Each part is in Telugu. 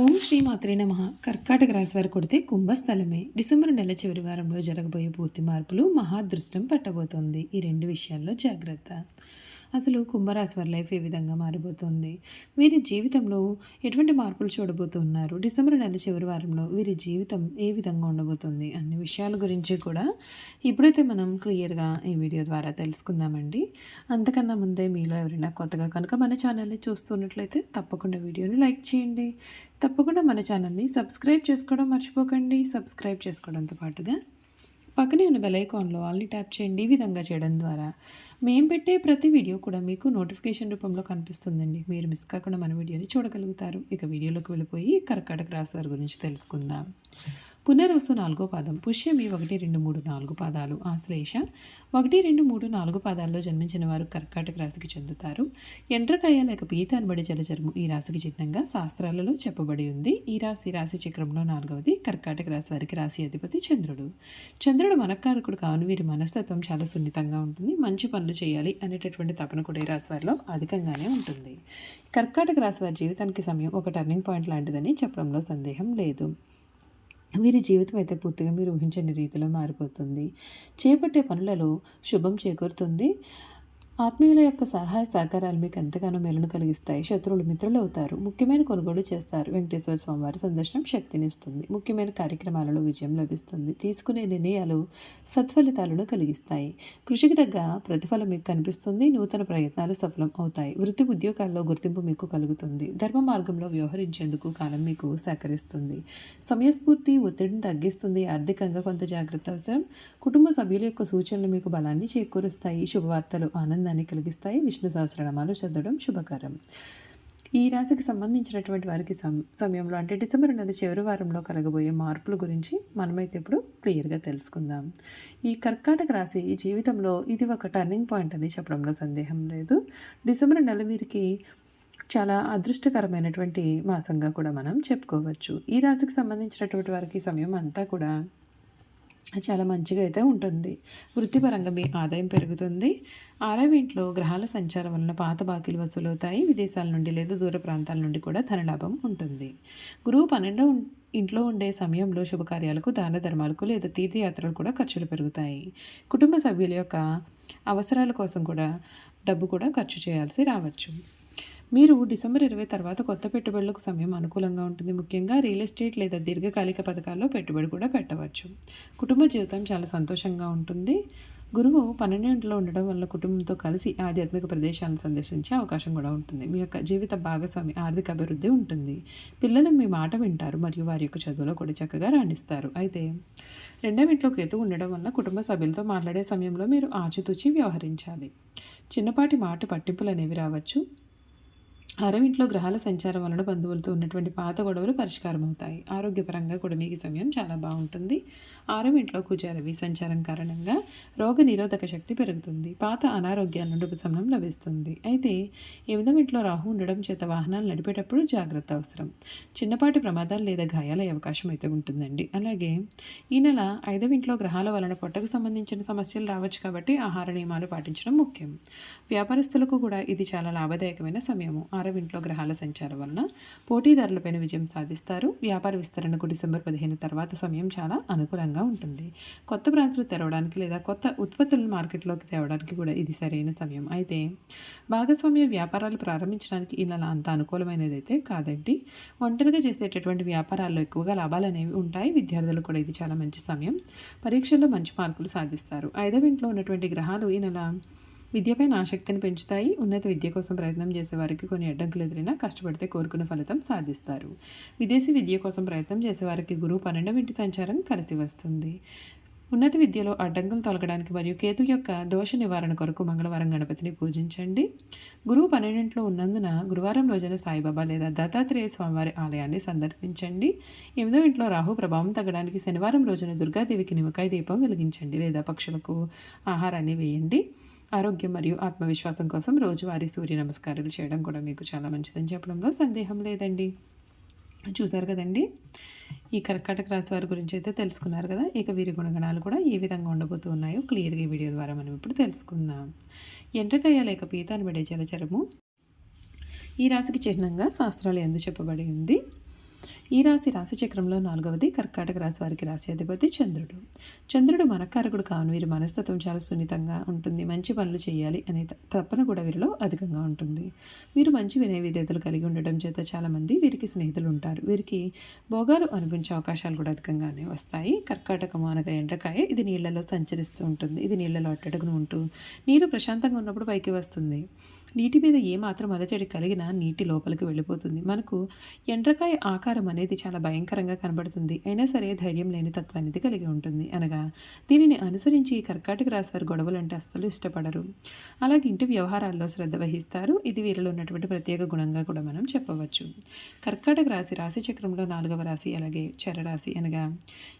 ఓం శ్రీ మాత్రే నమ. కర్కాటక రాశి వారు కొడితే కుంభస్థలమే. డిసెంబర్ నెల చివరి వారంలో జరగబోయే పూర్తి మార్పులు మహాదృష్టం పట్టబోతోంది. ఈ రెండు విషయాల్లో జాగ్రత్త. అసలు కుంభరాశి వారి లైఫ్ ఏ విధంగా మారిపోతుంది? వీరి జీవితంలో ఎటువంటి మార్పులు చూడబోతున్నారు? డిసెంబర్ నెల చివరి వారంలో వీరి జీవితం ఏ విధంగా ఉండబోతుంది? అన్ని విషయాల గురించి కూడా ఇప్పుడైతే మనం క్లియర్గా ఈ వీడియో ద్వారా తెలుసుకుందామండి. అంతకన్నా ముందే మీలో ఎవరైనా కొత్తగా కనుక మన ఛానల్ని చూస్తున్నట్లయితే తప్పకుండా వీడియోని లైక్ చేయండి. తప్పకుండా మన ఛానల్ని సబ్స్క్రైబ్ చేసుకోవడం మర్చిపోకండి. సబ్స్క్రైబ్ చేసుకోవడంతో పాటుగా పక్కనే ఉన్న బెల్ ఐకాన్లో ఆల్ని ట్యాప్ చేయండి. ఈ విధంగా చేయడం ద్వారా మేము పెట్టే ప్రతి వీడియో కూడా మీకు నోటిఫికేషన్ రూపంలో కనిపిస్తుందండి. మీరు మిస్ కాకుండా మన వీడియోని చూడగలుగుతారు. ఇక వీడియోలోకి వెళ్ళిపోయి కర్కాటక రాశి వారి గురించి తెలుసుకుందాం. పునర్వసు నాలుగో పాదం పుష్యమి ఒకటి రెండు మూడు నాలుగు పాదాలు ఆశ్లేష. ఒకటి రెండు మూడు నాలుగు పాదాల్లో జన్మించిన వారు కర్కాటక రాశికి చెందుతారు. ఎండ్రకాయ లేక పీత అనబడి జలచరము ఈ రాశికి చిహ్నంగా శాస్త్రాలలో చెప్పబడి ఉంది. ఈ రాశి రాశి చక్రంలో నాలుగవది కర్కాటక రాశి వారికి రాశి అధిపతి చంద్రుడు. చంద్రుడు మనకారకుడు కావును వీరి మనస్తత్వం చాలా సున్నితంగా ఉంటుంది. మంచి పనులు చేయాలి అనేటటువంటి తపన కూడా ఈ రాశి వారిలో అధికంగానే ఉంటుంది. కర్కాటక రాశి వారి జీవితానికి సమయం ఒక టర్నింగ్ పాయింట్ లాంటిదని చెప్పడంలో సందేహం లేదు. వీరి జీవితం అయితే పూర్తిగా మీరు ఊహించని రీతిలో మారిపోతుంది. చేపట్టే పనులలో శుభం చేకూరుతుంది. ఆత్మీయుల యొక్క సహాయ సహకారాలు మీకు ఎంతగానో మెలను కలిగిస్తాయి. శత్రువులు మిత్రులు అవుతారు. ముఖ్యమైన కొనుగోలు చేస్తారు. వెంకటేశ్వర స్వామివారి సందర్శనం శక్తినిస్తుంది ముఖ్యమైన కార్యక్రమాలలో విజయం లభిస్తుంది. తీసుకునే నిర్ణయాలు సత్ఫలితాలను కలిగిస్తాయి. కృషికి తగ్గ ప్రతిఫలం మీకు కనిపిస్తుంది. నూతన ప్రయత్నాలు సఫలం అవుతాయి. వృత్తి ఉద్యోగాల్లో గుర్తింపు మీకు కలుగుతుంది. ధర్మ మార్గంలో వ్యవహరించేందుకు కాలం మీకు సహకరిస్తుంది. సమయస్ఫూర్తి ఒత్తిడిని తగ్గిస్తుంది. ఆర్థికంగా కొంత జాగ్రత్త అవసరం. కుటుంబ సభ్యుల యొక్క సూచనలు మీకు బలాన్ని చేకూరుస్తాయి. శుభవార్తలు ఆనందాన్ని కలిగిస్తాయి. విష్ణు సహస్రనామాలు చదవడం శుభకరం ఈ రాశికి సంబంధించినటువంటి వారికి సం సమయంలో అంటే డిసెంబర్ నెల చివరి వారంలో కలగబోయే మార్పుల గురించి మనమైతే ఇప్పుడు క్లియర్గా తెలుసుకుందాం. ఈ కర్కాటక రాశి ఈ జీవితంలో ఇది ఒక టర్నింగ్ పాయింట్ అని చెప్పడంలో సందేహం లేదు. డిసెంబర్ నెల వీరికి చాలా అదృష్టకరమైనటువంటి మాసంగా కూడా మనం చెప్పుకోవచ్చు. ఈ రాశికి సంబంధించినటువంటి వారికి సమయం అంతా కూడా చాలా మంచిగా అయితే ఉంటుంది. వృత్తిపరంగా మీ ఆదాయం పెరుగుతుంది. ఆరవ ఇంట్లో గ్రహాల సంచారం వలన పాత బాకీలు వసూలవుతాయి. విదేశాల నుండి లేదా దూర ప్రాంతాల నుండి కూడా ధనలాభం ఉంటుంది. గురువు పన్నెండవ ఇంట్లో ఉండే సమయంలో శుభకార్యాలకు దాన ధర్మాలకు లేదా తీర్థయాత్రలు కూడా ఖర్చులు పెరుగుతాయి. కుటుంబ సభ్యుల యొక్క అవసరాల కోసం కూడా డబ్బు కూడా ఖర్చు చేయాల్సి రావచ్చు. మీరు డిసెంబర్ ఇరవై తర్వాత కొత్త పెట్టుబడులకు సమయం అనుకూలంగా ఉంటుంది. ముఖ్యంగా రియల్ ఎస్టేట్ లేదా దీర్ఘకాలిక పథకాల్లో పెట్టుబడి కూడా పెట్టవచ్చు. కుటుంబ జీవితం చాలా సంతోషంగా ఉంటుంది. గురువు పన్నెండింటిలో ఉండడం వల్ల కుటుంబంతో కలిసి ఆధ్యాత్మిక ప్రదేశాలను సందర్శించే అవకాశం కూడా ఉంటుంది. మీ యొక్క జీవిత భాగస్వామి ఆర్థిక అభివృద్ధి ఉంటుంది. పిల్లలు మీ మాట వింటారు మరియు వారి యొక్క చదువులో కూడా చక్కగా రాణిస్తారు. అయితే రెండవ ఇంట్లో కేతు ఉండడం వల్ల కుటుంబ సభ్యులతో మాట్లాడే సమయంలో మీరు ఆచితూచి వ్యవహరించాలి. చిన్నపాటి మాట పట్టింపులు అనేవి రావచ్చు. అరవింట్లో గ్రహాల సంచారం వలన బంధువులతో ఉన్నటువంటి పాత గొడవలు పరిష్కారం అవుతాయి ఆరోగ్యపరంగా కూడా మీకు సమయం చాలా బాగుంటుంది. ఆరవింట్లో కుజారవి సంచారం కారణంగా రోగ నిరోధక శక్తి పెరుగుతుంది. పాత అనారోగ్యాల నుండి ఉపశమనం లభిస్తుంది. అయితే ఎనిమిదవ ఇంట్లో రాహు ఉండడం చేత వాహనాలు నడిపేటప్పుడు జాగ్రత్త అవసరం. చిన్నపాటి ప్రమాదాలు లేదా గాయాల అవకాశం అయితే ఉంటుందండి. అలాగే ఈ నెల ఐదవ ఇంట్లో గ్రహాల వలన పొట్టకు సంబంధించిన సమస్యలు రావచ్చు కాబట్టి ఆహార నియమాలు పాటించడం ముఖ్యం. వ్యాపారస్తులకు కూడా ఇది చాలా లాభదాయకమైన సమయము. ఆరవ ఇంట్లో గ్రహాల సంచారం వలన పోటీదారులపైన విజయం సాధిస్తారు. వ్యాపార విస్తరణకు డిసెంబర్ పదిహేను తర్వాత సమయం చాలా అనుకూలంగా ఉంటుంది. కొత్త బ్రాంచ్లు తెరవడానికి లేదా కొత్త ఉత్పత్తులను మార్కెట్లోకి తేవడానికి కూడా ఇది సరైన సమయం. అయితే భాగస్వామ్య వ్యాపారాలు ప్రారంభించడానికి ఈ నెల అంత అనుకూలమైనది అయితే కాదండి. ఒంటరిగా చేసేటటువంటి వ్యాపారాల్లో ఎక్కువగా లాభాలు అనేవి ఉంటాయి. విద్యార్థులు కూడా ఇది చాలా మంచి సమయం. పరీక్షల్లో మంచి మార్కులు సాధిస్తారు. ఐదవ ఇంట్లో ఉన్నటువంటి గ్రహాలు ఈ నెల విద్యపైన ఆసక్తిని పెంచుతాయి. ఉన్నత విద్య కోసం ప్రయత్నం చేసేవారికి కొన్ని అడ్డంకులు ఎదురైనా కష్టపడితే కోరుకున్న ఫలితం సాధిస్తారు. విదేశీ విద్య కోసం ప్రయత్నం చేసేవారికి గురువు పన్నెండవ ఇంటి సంచారం కలిసి వస్తుంది. ఉన్నత విద్యలో అడ్డంకులు తొలగడానికి మరియు కేతు యొక్క దోష నివారణ కొరకు మంగళవారం గణపతిని పూజించండి. గురువు పన్నెండింట్లో ఉన్నందున గురువారం రోజున సాయిబాబా లేదా దత్తాత్రేయ స్వామివారి ఆలయాన్ని సందర్శించండి. ఎనిమిదో ఇంట్లో రాహు ప్రభావం తగ్గడానికి శనివారం రోజున దుర్గాదేవికి నిమ్మకాయ దీపం వెలిగించండి. లేదా పక్షులకు ఆహారాన్ని వేయండి. ఆరోగ్యం మరియు ఆత్మవిశ్వాసం కోసం రోజువారీ సూర్య నమస్కారాలు చేయడం కూడా మీకు చాలా మంచిదని చెప్పడంలో సందేహం లేదండి. చూసారు కదండి? ఈ కర్కాటక రాశి వారి గురించి అయితే తెలుసుకున్నారు కదా? ఇక వీరి గుణగణాలు కూడా ఏ విధంగా ఉండబోతూ ఉన్నాయో క్లియర్గా ఈ వీడియో ద్వారా మనం ఇప్పుడు తెలుసుకుందాం. ఎండ్రకాయ లేక పీతాన్ని పడే జలచరము ఈ రాశికి చిహ్నంగా శాస్త్రాలు ఎందు చెప్పబడి ఉంది. ఈ రాశి రాశిచక్రంలో నాలుగవది కర్కాటక రాశి వారికి రాశి అధిపతి చంద్రుడు. చంద్రుడు మనకారకుడు కాను వీరి మనస్తత్వం చాలా సున్నితంగా ఉంటుంది. మంచి పనులు చేయాలి అనే తప్పన కూడా వీరిలో అధికంగా ఉంటుంది. వీరు మంచి వినయ విధేతలు కలిగి ఉండడం చేత చాలామంది వీరికి స్నేహితులు ఉంటారు. వీరికి భోగాలు అనిపించే అవకాశాలు కూడా అధికంగానే వస్తాయి. కర్కాటకము అనగా ఎండ్రకాయ ఇది నీళ్ళలో సంచరిస్తూ ఉంటుంది. ఇది నీళ్ళలో అట్టడుగును ఉంటూ నీరు ప్రశాంతంగా ఉన్నప్పుడు పైకి వస్తుంది. నీటి మీద ఏ మాత్రం అలజడి కలిగినా నీటి లోపలికి వెళ్ళిపోతుంది. మనకు ఎండ్రకాయ ఆకారం అనేది చాలా భయంకరంగా కనబడుతుంది. అయినా సరే ధైర్యం లేని తత్వాన్ని కలిగి ఉంటుంది. అనగా దీనిని అనుసరించి కర్కాటక రాశి వారు గొడవలు అంటే అస్సలు ఇష్టపడరు. అలాగే ఇంటి వ్యవహారాల్లో శ్రద్ధ వహిస్తారు. ఇది వీరిలో ఉన్నటువంటి ప్రత్యేక గుణంగా కూడా మనం చెప్పవచ్చు. కర్కాటక రాశి రాశి చక్రంలో నాలుగవ రాశి అలాగే చరరాశి అనగా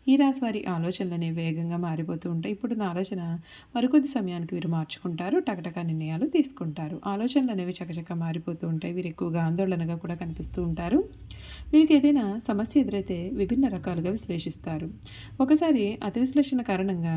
ఈ రాశి వారి ఆలోచనలనే వేగంగా మారిపోతూ ఉంటాయి. ఇప్పుడు నా ఆలోచన మరికొద్ది సమయానికి వీరు మార్చుకుంటారు. టకటక నిర్ణయాలు తీసుకుంటారు. ఆలోచనలు అనేవి చకచక మారిపోతూ ఉంటాయి. వీరు ఎక్కువగా ఆందోళనగా కూడా కనిపిస్తూ ఉంటారు. వీరికి ఏదైనా సమస్య ఎదురైతే విభిన్న రకాలుగా విశ్లేషిస్తారు. ఒకసారి అతి విశ్లేషణ కారణంగా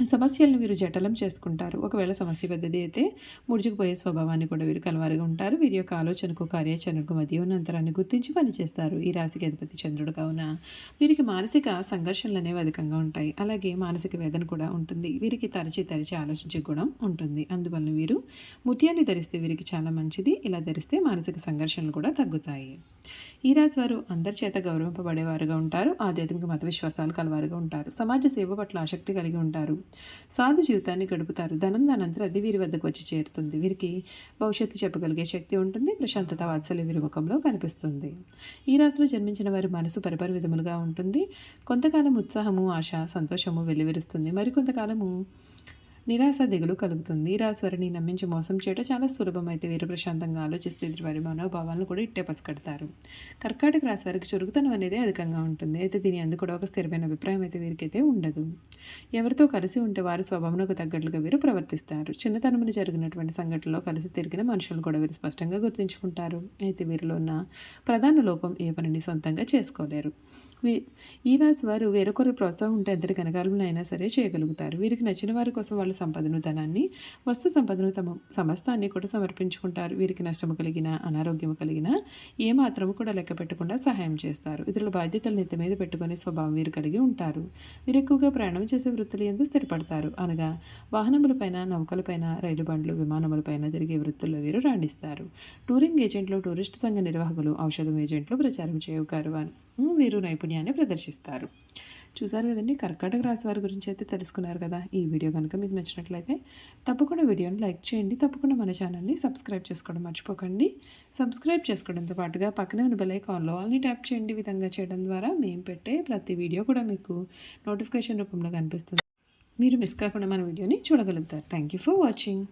సమస్యలను వీరు జటలం చేసుకుంటారు. ఒకవేళ సమస్య పెద్దది అయితే ముడుచుకుపోయే స్వభావాన్ని కూడా వీరు కలవారుగా ఉంటారు. వీరి యొక్క ఆలోచనకు కార్యాచరణకు మధ్య ఉన్న అంతరాన్ని గుర్తించి పనిచేస్తారు. ఈ రాశికి అధిపతి చంద్రుడు కావున వీరికి మానసిక సంఘర్షణలు అనేవి అధికంగా ఉంటాయి. అలాగే మానసిక వేదన కూడా ఉంటుంది. వీరికి తరచి తరచి ఆలోచించే గుణం ఉంటుంది. అందువలన వీరు ముత్యాన్ని ధరిస్తే వీరికి చాలా మంచిది. ఇలా ధరిస్తే మానసిక సంఘర్షణలు కూడా తగ్గుతాయి. ఈ రాశి వారు అందరి చేత గౌరవింపబడేవారుగా ఉంటారు. ఆధ్యాత్మిక మత విశ్వాసాలు కలవారుగా ఉంటారు. సమాజ సేవ పట్ల ఆసక్తి కలిగి ఉంటారు. సాధు జీవితాన్ని గడుపుతారు. ధనం దానంతరం అది వీరి వద్దకు వచ్చి చేరుతుంది. వీరికి భవిష్యత్తు చెప్పగలిగే శక్తి ఉంటుంది. ప్రశాంతత వాత్సల్య విరుముఖంలో కనిపిస్తుంది. ఈ రాశిలో జన్మించిన వారి మనసు పరిపర విధములుగా ఉంటుంది. కొంతకాలం ఉత్సాహము ఆశ సంతోషము వెల్లివిరుస్తుంది. మరికొంతకాలము నిరాశ దిగులు కలుగుతుంది. ఈ వారిని నమ్మించి మోసం చేయడం చాలా సులభం. అయితే వీరు ప్రశాంతంగా ఆలోచిస్తే ఎదుటివారి మనోభావాలను కూడా ఇట్టే పసికడతారు కర్కాటక రాశి వారికి చురుకుతనం అనేది అధికంగా ఉంటుంది. అయితే దీని అందు కూడా ఒక స్థిరమైన అభిప్రాయం అయితే వీరికైతే ఉండదు. ఎవరితో కలిసి ఉంటే వారి స్వభావనకు తగ్గట్లుగా వీరు ప్రవర్తిస్తారు. చిన్నతనమున జరిగినటువంటి సంఘటనలో కలిసి తిరిగిన మనుషులు కూడా వీరు స్పష్టంగా గుర్తుంచుకుంటారు. అయితే వీరిలో ఉన్న ప్రధాన లోపం ఏ పనిని సొంతంగా చేసుకోలేరు. ఈ రాశి వారు వేరొకరు ప్రోత్సాహం ఉంటే ఎంతటి కనకాలంలో అయినా సరే చేయగలుగుతారు. వీరికి నచ్చిన వారి కోసం వాళ్ళు సంపదను ధనాన్ని వస్తు సంపదను తమ సమస్తాన్ని కూడా సమర్పించుకుంటారు. వీరికి నష్టము కలిగిన అనారోగ్యము కలిగిన ఏమాత్రము కూడా లెక్క పెట్టకుండా సహాయం చేస్తారు. ఇతరుల బాధ్యతలు నెత్తి మీద పెట్టుకునే స్వభావం వీరు కలిగి ఉంటారు. వీరు ఎక్కువగా ప్రయాణం చేసే వృత్తులు ఎందు స్థిరపడతారు. అనగా వాహనములపైన నౌకలపైన రైలు బండ్లు విమానములపైన తిరిగే వృత్తుల్లో వీరు రాణిస్తారు. టూరింగ్ ఏజెంట్లు టూరిస్ట్ సంఘ నిర్వాహకులు ఔషధం ఏజెంట్లు ప్రచారం చేయగారు వీరు నైపుణ్యాన్ని ప్రదర్శిస్తారు. చూసారు కదండి? కర్కాటక రాశి వారి గురించి అయితే తెలుసుకున్నారు కదా? ఈ వీడియో కనుక మీకు నచ్చినట్లయితే తప్పకుండా వీడియోని లైక్ చేయండి. తప్పకుండా మన ఛానల్ని సబ్స్క్రైబ్ చేసుకోవడం మర్చిపోకండి. సబ్స్క్రైబ్ చేసుకోవడంతో పాటుగా పక్కనే ఉన్న బెల్ ఐకాన్లో ఆల్ని ట్యాప్ చేయండి. విధంగా చేయడం ద్వారా మేము పెట్టే ప్రతి వీడియో కూడా మీకు నోటిఫికేషన్ రూపంలో కనిపిస్తుంది. మీరు మిస్ కాకుండా మన వీడియోని చూడగలుగుతారు. Thank you for watching.